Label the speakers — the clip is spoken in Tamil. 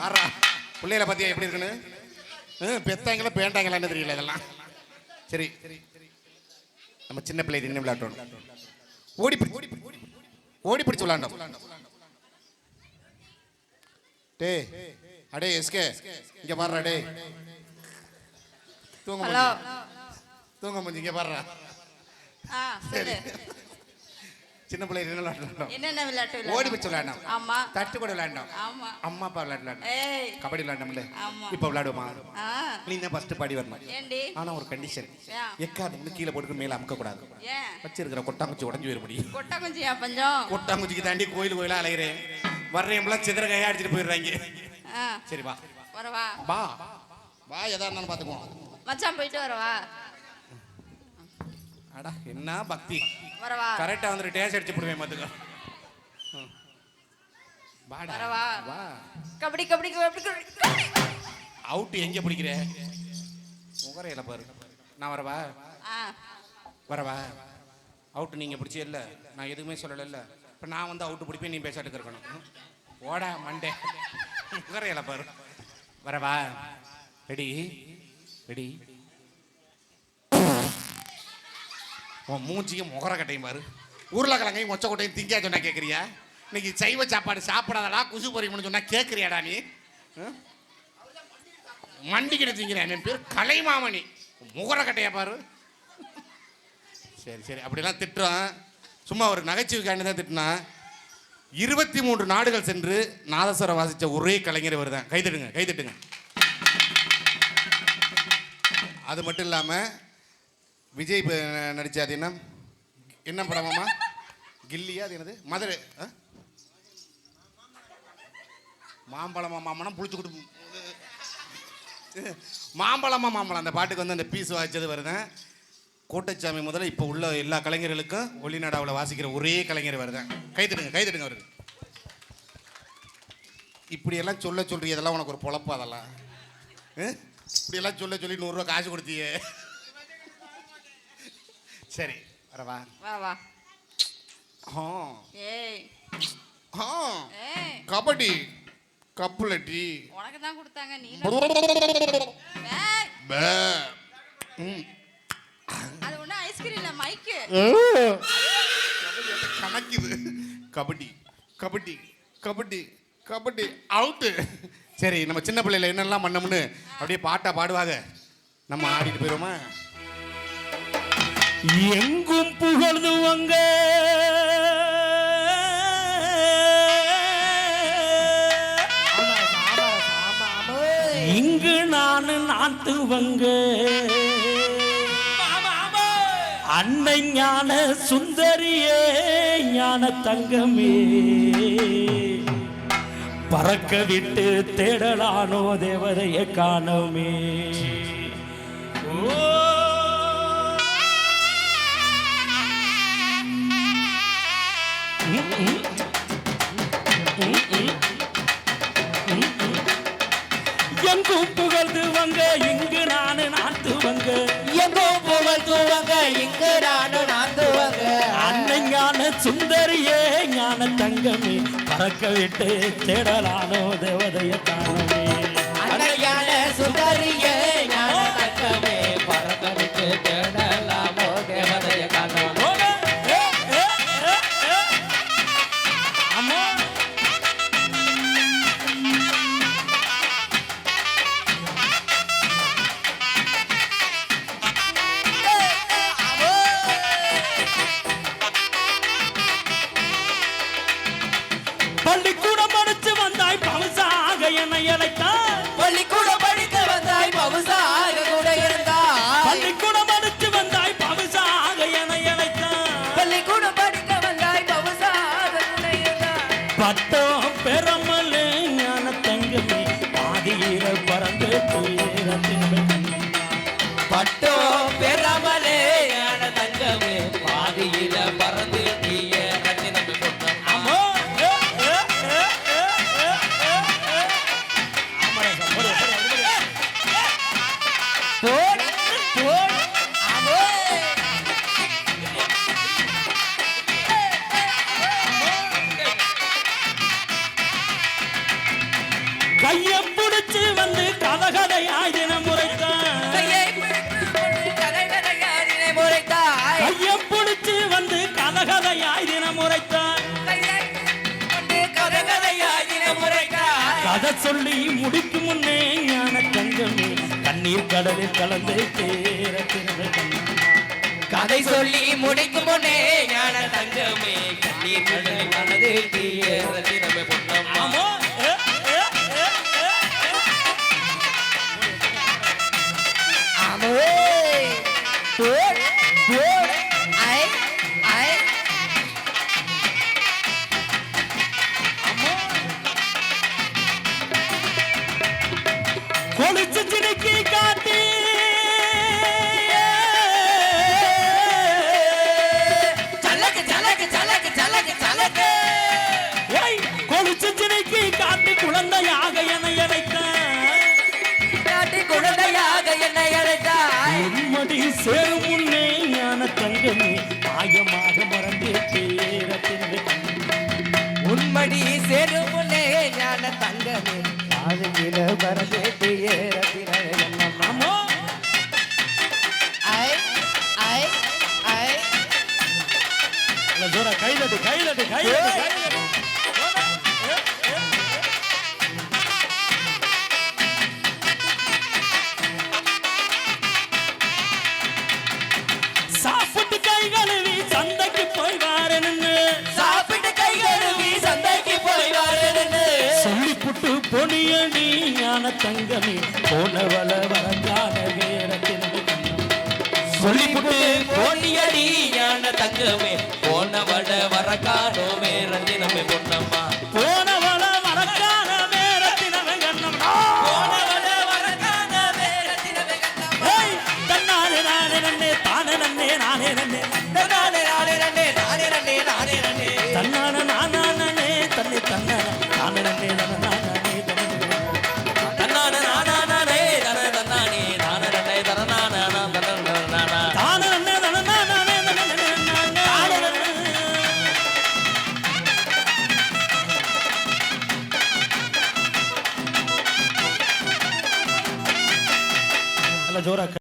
Speaker 1: வர்றா பிள்ளைகளை பத்தியா எப்படி இருக்குன்னு? பெத்தாங்களா பேண்டாங்களான்னு தெரியல இதெல்லாம். சரி. நம்ம சின்ன பிள்ளை நின்று விளையாட்டணும் ஓடி ஓடி பிடிச்சு விளையாண்டோம். டே அடே எஸ்கே இங்க பாடுறா டே. தூங்க தூங்க முடிஞ்சு இங்க பாடுறா
Speaker 2: ஆ சொல்லு.
Speaker 1: சின்ன பிள்ளை நின்று விளையாண்டோம்
Speaker 2: என்னென்ன விளையாட்டு
Speaker 1: ஓடி பிடிச்சு விளையாண்டோம்
Speaker 2: ஆமா.
Speaker 1: தட்டு கூட விளையாண்டோம்
Speaker 2: ஆமா.
Speaker 1: அம்மா அப்பா விளையாடலாம் கபடி விளையாண்டோம்ல
Speaker 2: ஆமா.
Speaker 1: இப்போ விளையாடுவோமா?
Speaker 2: ஆ.
Speaker 1: நீ தான் ஃபர்ஸ்ட் பாடி வரணும் ஆனா ஒரு கண்டிஷன்? எக்காது? கீழே போட்டு மேல அமுக்க கூடாது வச்சிருக்கிற கொட்டாங்குச்சி உடஞ்சு போயிட முடியும்
Speaker 2: கொட்டை குஞ்சியா பஞ்சம்?
Speaker 1: கொட்டாங்குச்சிக்கு தாண்டி கோயில் கோயிலா அலைகிறேன் வர்றேன்லாம் சிதற கையா அடிச்சிட்டு போயிடுறாங்க. சரி வா.
Speaker 2: வரவா
Speaker 1: வா. வா. எதா இருந்தாலும் பாத்துக்குவோம்.
Speaker 2: மச்சான் போயிட்டு வரவா
Speaker 1: அடா என்ன பக்தி?
Speaker 2: வரவா.
Speaker 1: கரெக்டா வந்துட்டு டேஸ் அடிச்சு போடுவேன் பாத்துக்கோ. வாடா
Speaker 2: வரவா?
Speaker 1: வா.
Speaker 2: கபடி கபடி கபடி கபடி.
Speaker 1: அவுட் எங்க பிடிக்கிற? முகரையில பாரு. நான் வரவா?
Speaker 2: ஆ.
Speaker 1: வரவா? அவுட் நீங்க பிடிச்சி இல்ல நான் எதுவுமே சொல்லல இப்ப நான் வந்து அவுட் பிடிப்பேன் நீ பேசாட்டுக்கு இருக்கணும் ம். ஓடா மண்டே. முகரையில பாரு. வரவா? ரெடி ரெடி உன் மூஞ்சியும் முகர கட்டையும் பாரு. உருளைக்கிழங்கையும் மொச்ச கொட்டையும் திங்கா சொன்னால் கேட்குறியா இன்னைக்கு சைவ சாப்பாடு சாப்பிடாதடா குசு பொறிக்கணும்னு சொன்னால் கேட்குறியாடா நீ? மண்டிக்கிட்டு திங்கிறேன் என் பேர் கலைமாமணி. முகர கட்டையா பாரு. சரி சரி அப்படிலாம் திட்டுறோம். சும்மா ஒரு நகைச்சுவைக்காண்டி தான் திட்டினா. இருபத்தி மூன்று நாடுகள் சென்று நாதஸ்வரம் வாசித்த ஒரே கலைஞர் இவர் தான் கைதட்டுங்க கைதட்டுங்க. அது மட்டும் இல்லாமல் விஜய் இப்ப அது என்ன? என்ன படமாமா கில்லியா? அது என்னது? மதுரை மாம்பழமா மாம்பழம் புளிச்சுக்கிட்டு மாம்பழமா மாம்பழம் அந்த பாட்டுக்கு வந்து அந்த பீஸ் வாய்ச்சது வருதேன் கோட்டச்சாமி முதல்ல இப்போ உள்ள எல்லா கலைஞர்களுக்கும் ஒளிநாடாவில் வாசிக்கிற ஒரே கலைஞர் வருதேன் கைத்தடுங்க கைத்தடுங்க அவருக்கு. இப்படியெல்லாம் சொல்ல சொல்றீ இதெல்லாம் உனக்கு ஒரு பொழப்பு அதெல்லாம். இப்படியெல்லாம் சொல்ல சொல்லி நூறுரூவா காசு கொடுத்தியே. சரி. வரவா
Speaker 2: வா. வா
Speaker 1: ஆ.
Speaker 2: ஏய்.
Speaker 1: கபடி. கப்புலட்டி
Speaker 2: உனக்கு தான் கொடுத்தாங்க நீ. அது ஒன்றும் ஐஸ்கிரீம் இல்லை மைக்கு
Speaker 1: கணக்குது. கபடி. கபடி. கபடி. கபடி. அவுட்டு சரி நம்ம சின்ன பிள்ளைல என்னெல்லாம் பண்ணோம்னு அப்படியே பாட்டா பாடுவாங்க. நம்ம ஆடிட்டு போயிடுவோமா
Speaker 3: எங்கும் புகழ்ந்துவங்க இங்கு நான் நாட்டுவங்க அன்னை ஞான சுந்தரியே ஞான தங்கமே. பறக்க விட்டு தேடலானோ தேவதையை காணோமே. ஞான தங்கமே பறக்க விட்டு தேடலானோ தேவதைய தானமே பவசாக என்னை கைய பிடிச்சு வந்து கதகதையாய் தினம் உரைத்தான்
Speaker 4: கையை
Speaker 3: பிடிச்சு வந்து கதகதையாய் தினம்
Speaker 4: கொண்டு கதை
Speaker 3: சொல்லி முடிக்கும் முன்னே ஞான தங்கமே கண்ணீர் கடலில் கலந்து கண்ணம்மா
Speaker 4: கதை சொல்லி முடிக்கும் முன்னே ஞான தங்கமே கண்ணீர் கடலில்
Speaker 3: கொளிச்சு சிரிக்கி காட்டி
Speaker 4: சலக்கு சலக்கு சலக்கு சலக்கு சலக்கு.
Speaker 3: ஏய், கொளிச்சு சிரிக்கி காட்டி குழந்தையாக என்னை அழைத்தான்
Speaker 4: காட்டி குழந்தையாக என்னை அழைத்தாய்.
Speaker 3: உன்மடி சேரும் முன்னே ஞான தங்கமே மாயமாக மறந்தே தேரத்தினவே
Speaker 4: உன்மடி சேரும் முன்னே ஞான தங்கமே. காதுகில வரதேட்டு
Speaker 3: நல்ல ஜோரா கைதட்டு கைதட்டு கைதட்டு கைதட்டு சாப்பிட்டு கை கழுவி சந்தைக்கு போய் வாரன்னு
Speaker 4: சாப்பிட்டு கை கழுவி சந்தைக்கு போய் வரேன்னு
Speaker 3: சொல்லி புட்டு பொனியடி ஞான தங்கமே. போனவள வரங்கான வேரத்தினவே
Speaker 4: சொல்லிப்புட்டு போனியடி ஞான தங்கமே. போனவட வரக்கானோ நம்ம பொன்னம்மா?